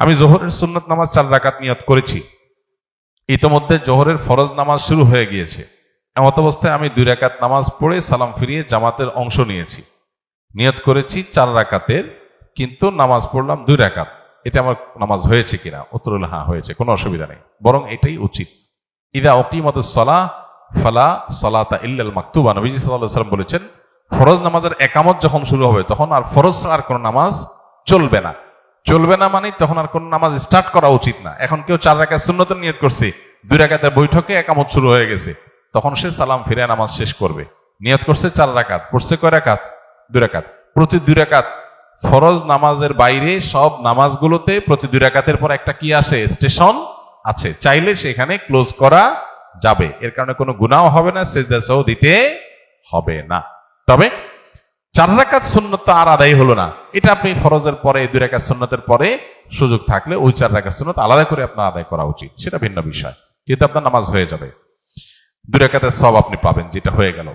আমি জোহরের সুন্নত নামাজ চার রাকাত নিয়ত করেছি। ইতোমধ্যে জোহরের ফরজ নামাজ শুরু হয়ে গিয়েছে। এমত অবস্থায় আমি দুই রাকাত নামাজ পড়ে সালাম ফিরিয়ে জামাতের অংশ নিয়েছি। নিয়ত করেছি চার রাকাতের, কিন্তু নামাজ পড়লাম দুই রাকাত। এটা আমার নামাজ হয়েছে কিনা? উত্তর হ্যাঁ হয়েছে, কোনো অসুবিধা নেই। বরং এটাই উচিত। ইদা অকিমত সলা ফালা সলাতা ইল্লাল মাকতুবা। নবীজি আলাইহি সাল্লাম বলেছেন, ফরজ নামাজের একামত যখন শুরু হবে, তখন আর ফরজ আর কোনো নামাজ চলবে না। চলবে না মানে তখন আর কোনো নামাজ স্টার্ট করা উচিত না। এখন কেউ চার রাকাত সুন্নতের নিয়ত করছে, দুই রাকাতের বৈঠকে একামত শুরু হয়ে গেছে, তখন সে সালাম ফিরে নামাজ শেষ করবে। নিয়ত করছে চার রাকাত, পড়ছে কয় রাকাত? দুই রাকাত। প্রতি দুই রাকাত ফরজ নামাজের বাইরে সব নামাজগুলোতে প্রতি দুই রাকাতের পর একটা কি আসে? স্টেশন আছে। চাইলে সেখানে ক্লোজ করা যাবে। এর কারণে কোনো গুনাও হবে না সেজদাসও দিতে হবে না। তবে চার রাকাত সুন্নত আর আদায় হলো না। এটা আপনি ফরজের পরে, দুই রাকাত সুন্নতের পরে সুযোগ থাকলে ওই চার রাকাত সুন্নত আলাদা করে আপনার আদায় করা উচিত। সেটা ভিন্ন বিষয়। কিন্তু আপনার নামাজ হয়ে যাবে। দুই রাকাতের সব আপনি পাবেন, যেটা হয়ে গেল।